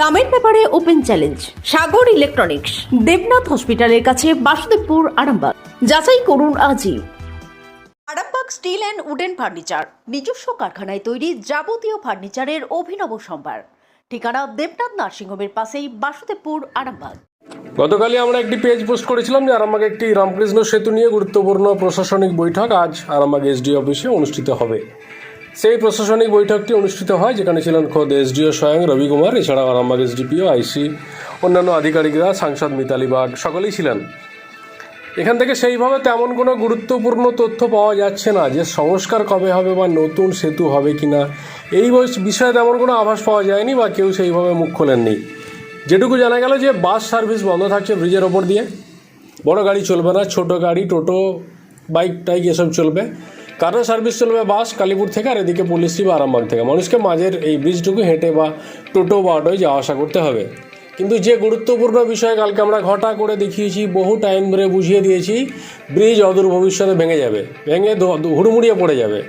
দামের ব্যাপারে open challenge, Sagar electronics, Debnath হসপিটালের কাছে বাসুদেবপুর, আরামবাগ। যাচাই করুন আজই। Arambagh steel and wooden furniture, নিজস্ব কারখানায় তৈরি যাবতীয় ফার্নিচারের অভিনব সম্ভার। ঠিকানা দেবনাথ নার্সিংহোমের পাশেই বাসুদেবপুর, আরামবাগ। গতকালই আমরা একটি পেজ পোস্ট করেছিলাম যে আরামবাগ একটি রামকৃষ্ণ সেতু নিয়ে গুরুত্বপূর্ণ প্রশাসনিক বৈঠক আজ আরামবাগ এসডি অফিসে অনুষ্ঠিত হবে। সেই প্রশাসনিক বৈঠকটি অনুষ্ঠিত হয়, যেখানে ছিলেন খোদ এসডিও স্বয়ং রবি কুমার, এছাড়াও আরামবাগ এসডিপিও, আইসি, অন্যান্য আধিকারিকরা, সাংসদ মিতালি বাগ, সকলেই ছিলেন। এখান থেকে সেইভাবে তেমন কোনো গুরুত্বপূর্ণ তথ্য পাওয়া যাচ্ছে না যে সংস্কার কবে হবে বা নতুন সেতু হবে কিনা। এই বয়স- বিষয়ে তেমন কোনো আভাস পাওয়া যায়নি বা কেউ সেইভাবে মুখ খোলেননি। যেটুকু জানা গেল যে বাস সার্ভিস বন্ধ থাকছে ব্রিজের ওপর দিয়ে। বড় গাড়ি চলবে না, ছোট গাড়ি, টোটো, বাইক, টাইক এসব চলবে। কারও সার্ভিস চলবে বাস, কালীপুর থেকে আর এদিকে পুলিশি বা আরামবাগ থেকে। মানুষকে মাঝের এই ব্রিজটুকু হেঁটে বা টোটো বা অটোয় যাওয়া আসা করতে হবে। কিন্তু যে গুরুত্বপূর্ণ বিষয় কালকে আমরা ঘটা করে দেখিয়েছি, বহু টাইম ধরে বুঝিয়ে দিয়েছি ব্রিজ অদূর ভবিষ্যতে ভেঙে যাবে, ভেঙে হুড়মুড়িয়ে পড়ে যাবে।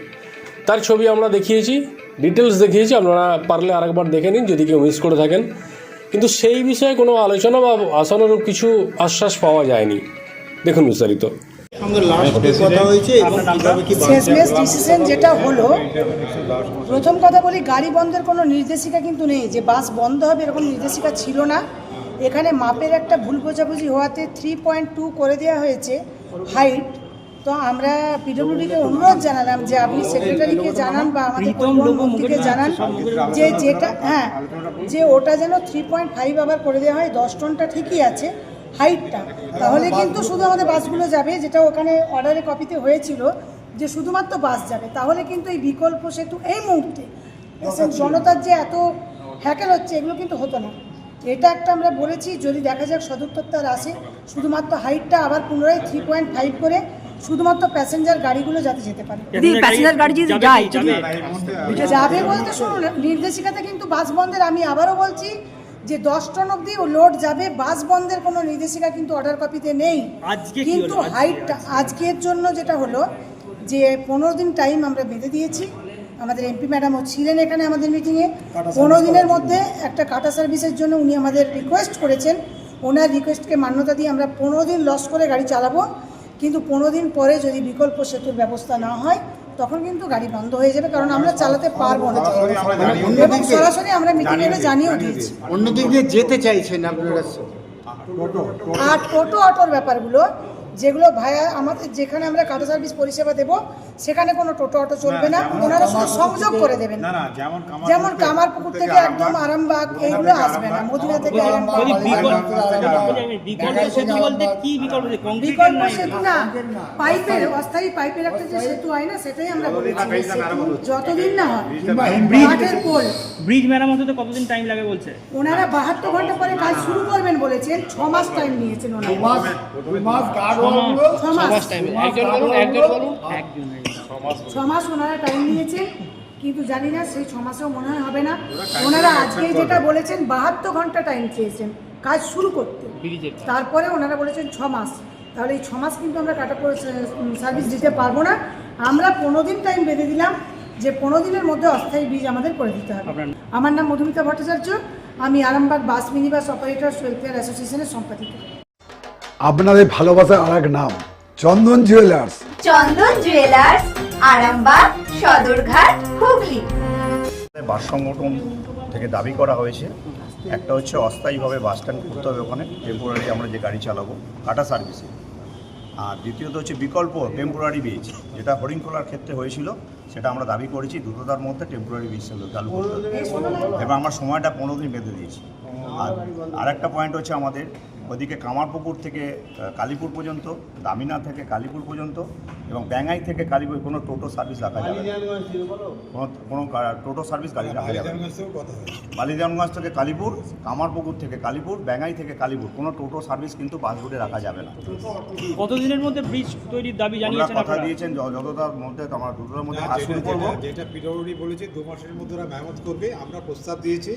তার ছবি আমরা দেখিয়েছি ডিটেলস দেখিয়েছি, আপনারা পারলে আরেকবার দেখে নিন যদি কেউ মিস করে থাকেন। কিন্তু সেই বিষয়ে কোনো আলোচনা বা আশানুরূপ কিছু আশ্বাস পাওয়া যায়নি। দেখুন বিস্তারিত। সঙ্গে লাস্টে কথা হয়েছে এবং কীভাবে কি বাস শেষমেশ ডিসিশন যেটা হলো প্রথম কথা বলি গাড়ি বন্ধের কোনো নির্দেশিকা কিন্তু নেই যে বাস বন্ধ হবে এরকম নির্দেশিকা ছিল না। এখানে মাপের একটা ভুল বোঝাবুঝি হওয়াতে থ্রি পয়েন্ট টু করে দেওয়া হয়েছে হাইট তো আমরা পিডব্লিউডিকে অনুরোধ জানালাম যে আপনি সেক্রেটারিকে জানান বা আমাদের পরিবহন মন্ত্রীকে জানান যে যেটা হ্যাঁ যে ওটা যেন থ্রি পয়েন্ট ফাইভ আবার করে দেওয়া হয় দশ টনটা ঠিকই আছে। হাইটটা তাহলে কিন্তু শুধু আমাদের বাসগুলো যাবে যেটা ওখানে অর্ডারে কপিতে হয়েছিল যে শুধুমাত্র বাস যাবে। তাহলে কিন্তু এই বিকল্প সেতু এই মুহূর্তে জনতার যে এত হ্যাকেল হচ্ছে এগুলো কিন্তু হতো না। এটা একটা আমরা বলেছি যদি দেখা যাক সদুত্তর আসে শুধুমাত্র হাইটটা আবার পুনরায় থ্রি পয়েন্ট ফাইভ করে শুধুমাত্র প্যাসেঞ্জার গাড়িগুলো যাতে যেতে পারে। যদি প্যাসেঞ্জার গাড়ি যদি যায় যাবে বলতে শুনুন নির্দেশিকাতে কিন্তু বাস বন্ধের আমি আবারও বলছি যে দশ টন অবধি লোড যাবে বাস বন্ধের কোনো নির্দেশিকা কিন্তু অর্ডার কপিতে নেই। কিন্তু হলো? আজকে হাইট আজকের জন্য যেটা হলো যে পনেরো দিন টাইম আমরা বেঁধে দিয়েছি। আমাদের এমপি ম্যাডামও ছিলেন এখানে আমাদের মিটিংয়ে পনেরো দিনের মধ্যে একটা কাটা সার্ভিসের জন্য উনি আমাদের রিকোয়েস্ট করেছেন। ওনার রিকোয়েস্টকে মান্যতা দিয়ে আমরা পনেরো দিন লস করে গাড়ি চালাবো। কিন্তু পনেরো দিন পরে যদি বিকল্প সেতুর ব্যবস্থা না হয় তখন কিন্তু গাড়ি বন্ধ হয়ে যাবে কারণ আমরা চালাতে পারব না। এবং সরাসরি আমরা মিটিংয়ে জানিয়েও দিয়েছি। অন্যদিকে যেতে চাইছেন আপনারা? আর টোটো অটোর ব্যাপারগুলো যেগুলো ভায়া আমাদের যেখানে আমরা কাটা সার্ভিস পরিষেবা দেব সেখানে কোনো টোটো অটো চলবে না। ওনারা শুধু সংযোগ করে দেবেন। না না যেমন কামার যেমন কামারপুকুর থেকে একদম আরামবাগ এইগুলো আসবে না। মদিনা থেকে বিকল্প সেতু না পাইপের অস্থায়ী পাইপের একটা যে সেতু হয় না সেটাই আমরা বলেছি যতদিন না হয়। কাঠের পোল ব্রিজ মেরামত হতে কতদিন টাইম লাগে বলছে? ওনারা বাহাত্তর ঘণ্টা পরে কাজ শুরু করবেন বলেছেন ছ মাস টাইম নিয়েছেন ওনারা। ছ মাস ছ মাস ওনারা টাইম নিয়েছেন কিন্তু জানি না সেই ছ মাসেও মনে হয় হবে না। ওনারা আজকে যেটা বলেছেন বাহাত্তর ঘণ্টা টাইম চেয়েছেন কাজ শুরু করতে। তারপরে ওনারা বলেছেন ছ মাস তাহলে এই ছ মাস কিন্তু আমরা কাটা করে সার্ভিস দিতে পারব না। আমরা পনেরো দিন টাইম বেঁধে দিলাম যে পনেরো দিনের মধ্যে অস্থায়ী বীজ আমাদের করে দিতে হবে। আমার নাম মধুমিতা ভট্টাচার্য। আমি Arambagh bus minibus operators welfare অ্যাসোসিয়েশনের সম্পাদিকা। আপনাদের ভালোবাসার আর এক নাম Chandan jewellers Chandan jewellers Arambagh Sadarghat Hooghly. Bus সংগঠন থেকে দাবি করা হয়েছে একটা হচ্ছে অস্থায়ীভাবে বাস স্ট্যান্ড করতে হবে ওখানে টেম্পোরারি আমরা যে গাড়ি চালাবো কাটা সার্ভিসে আর দ্বিতীয়ত হচ্ছে বিকল্প টেম্পোরারি বীজ যেটা হরিণখোলার ক্ষেত্রে হয়েছিল সেটা আমরা দাবি করেছি দ্রুততার মধ্যে টেম্পোরারি বীজ চালু চালু করতে হবে। এবং আমরা সময়টা পনেরো দিন বেঁধে দিয়েছি। আর আরেকটা পয়েন্ট হচ্ছে আমাদের ওদিকে কামারপুকুর থেকে কালীপুর পর্যন্ত দামিনা থেকে কালীপুর পর্যন্ত এবং ব্যাঙ্গাই থেকে কালীপুর কোনো টোটো সার্ভিস রাখা যাবে না। কোনো কোনো টোটো সার্ভিস গাড়ি রাখা যাবে না। বালিজানগঞ্জ থেকে কালীপুর কামারপুকুর থেকে কালীপুর ব্যাঙ্গাই থেকে কালীপুর কোনো টোটো সার্ভিস কিন্তু বাস রুটে রাখা যাবে না। কতদিনের মধ্যে ব্রিজ তৈরির দাবি জানিয়েছেন কথা দিয়েছেন যতটার মধ্যে আমরা দ্রুততার মধ্যে কাজ শুরু করব। যেটা- পিডব্লিউডি বলেছে দু মাসের মধ্যে ওরা মেরামত করবে। আমরা প্রস্তাব দিয়েছি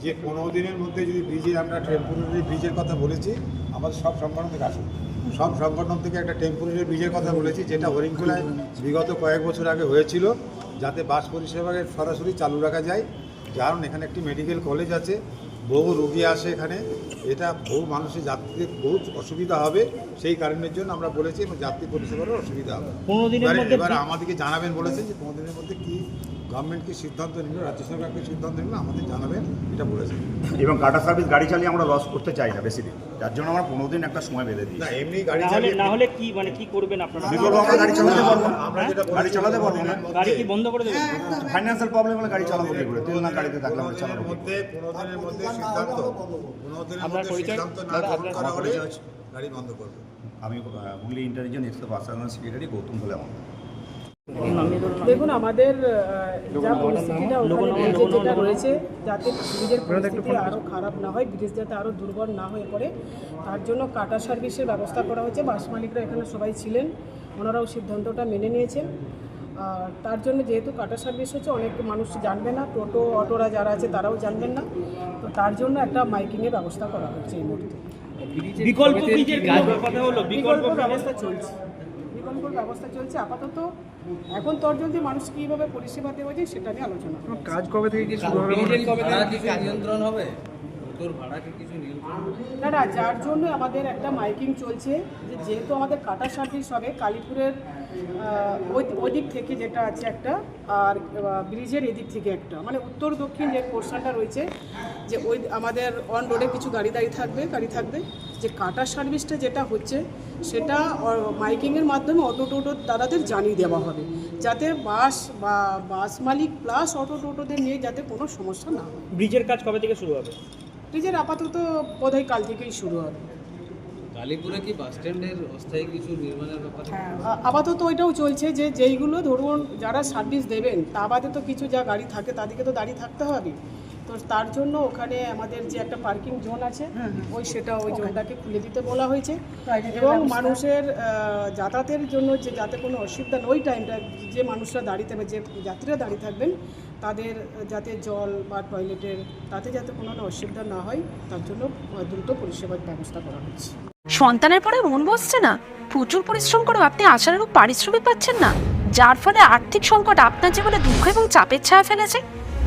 যে পনেরো দিনের মধ্যে যদি ব্রিজে আমরা টেম্পোরারি ব্রিজের কথা বলেছি আমাদের সব সংগঠন থেকে আসুন সব সংগঠন থেকে একটা টেম্পোরারি ব্রিজের কথা বলেছি যেটা হরিণখোলায় বিগত কয়েক বছর আগে হয়েছিল যাতে বাস পরিষেবাকে সরাসরি চালু রাখা যায়। কারণ এখানে একটি মেডিকেল কলেজ আছে বহু রুগী আসে এখানে এটা বহু মানুষের যাত্রীদের বহু অসুবিধা হবে সেই কারণের জন্য আমরা বলেছি এবং যাত্রী পরিষেবারও অসুবিধা হবে। এবারে- আমাদেরকে জানাবেন বলেছে যে পনেরো দিনের মধ্যে কি গভর্নমেন্ট কি সিদ্ধান্ত নিল রাজ্য সরকার কি সিদ্ধান্ত নিল আমাদের জানাবেন এটা বলেছে এবং কাটা সার্ভিস গাড়ি চালিয়ে আমরা লস করতে চাই না বেশি দিন যার জন্য আমরা পনেরো দিন একটা সময় বেঁধে দিই না এমনি গাড়ি না হলে চালিয়ে না হলে কি মানে কি করবেন আপনারা? বিকল্প আমরা গাড়ি চালাতে পারব না। আমরা যেটা গাড়ি চালাতে পারব না। গাড়ি কি বন্ধ করে দেবেন? ফাইন্যান্সিয়াল প্রবলেম হলে গাড়ি চালাবো কি করে? তেল না গাড়িতে থাকলে আমরা চালাবো দিনের কি করে? মধ্যে পনেরো দিনের মধ্যে সিদ্ধান্ত পনেরো দিনের মধ্যে সিদ্ধান্ত না গ্রহণ করা হলে গাড়ি বন্ধ করবে। আমি হুগলি ইন্টেলিজেন্স এক্সপ্রেস বাসাগান সেক্রেটারি গৌতম ধলে আমার। দেখুন আমাদের যা পরিস্থিতিটা ওখানে ব্রিজে যেটা রয়েছে যাতে ব্রিজের পরিস্থিতি আরও খারাপ না হয় ব্রিজ যাতে আরও দুর্বল না হয়ে পড়ে তার জন্য কাটা সার্ভিসের ব্যবস্থা করা হয়েছে। বাস মালিকরা এখানে সবাই ছিলেন ওনারাও সিদ্ধান্তটা মেনে নিয়েছেন। আর তার জন্য যেহেতু কাটা সার্ভিস হচ্ছে অনেক মানুষ জানবে না টোটো অটোরা যারা আছে তারাও জানবেন না। তো তার জন্য একটা মাইকিংয়ের ব্যবস্থা করা হচ্ছে এই মুহূর্তে। বিকল্প ব্রিজের কথা হলো বিকল্প বিকল্প ব্যবস্থা চলছে। বিকল্প ব্যবস্থা চলছে আপাতত এখন তর্জনতে মানুষ কীভাবে পরিষেবা দেওয়া যায় সেটা নিয়ে আলোচনা। কাজ কবে থেকে কি শুরু হবে? কাজ নিয়ন্ত্রণ হবে? না না যার জন্য আমাদের একটা মাইকিং চলছে যে যেহেতু আমাদের কাটা সার্ভিস হবে কালীপুরের ওই থেকে যেটা আছে একটা আর ব্রিজের এদিক থেকে একটা। মানে উত্তর দক্ষিণ যে পোর্শনটা রয়েছে যে ওই আমাদের অন রোডে কিছু গাড়ি দাঁড়িয়ে থাকবে গাড়ি থাকবে যে কাটা সার্ভিসটা যেটা হচ্ছে সেটা মাইকিংয়ের মাধ্যমে অটো টোটো দাদাদের জানিয়ে দেওয়া হবে। যাতে বাস বা বাস মালিক প্লাস অটো টোটোদের নিয়ে যাতে কোনো সমস্যা না হয়। ব্রিজের কাজ কবে থেকে শুরু হবে? ব্রিজের আপাতত বোধহয় কাল থেকেই শুরু হবে। কালীপুরে কি বাস স্ট্যান্ডের অস্থায়ী কিছু নির্মাণের ব্যাপার হ্যাঁ আপাতত ওইটাও চলছে যে যেইগুলো ধরুন যারা সার্ভিস দেবেন তা বাদে তো কিছু যা গাড়ি থাকে তাদেরকে তো দাঁড়িয়ে থাকতে হবে। তো তার জন্য ওখানে আমাদের যে একটা পার্কিং জোন আছে ওই সেটা ওই জোনটাকে খুলে দিতে বলা হয়েছে। এবং মানুষের যাতায়াতের জন্য যে যাতে কোনো অসুবিধা না ওই টাইমটা যে মানুষরা দাঁড়িয়ে থাকবে যে যাত্রীরা দাঁড়িয়ে থাকবেন তাদের যাতে জল বা টয়লেটের তাতে যাতে কোনো অসুবিধা না হয় তার জন্য দ্রুত পরিষেবার ব্যবস্থা করা হচ্ছে। সন্তানের পরে মন বসছে না। প্রচুর পরিশ্রম করেও আপনি আশানুরূপ পারিশ্রমিক পাচ্ছেন না। যার ফলে আর্থিক সংকট আপনার জীবনে দুঃখ এবং চাপের ছায়া ফেলেছে।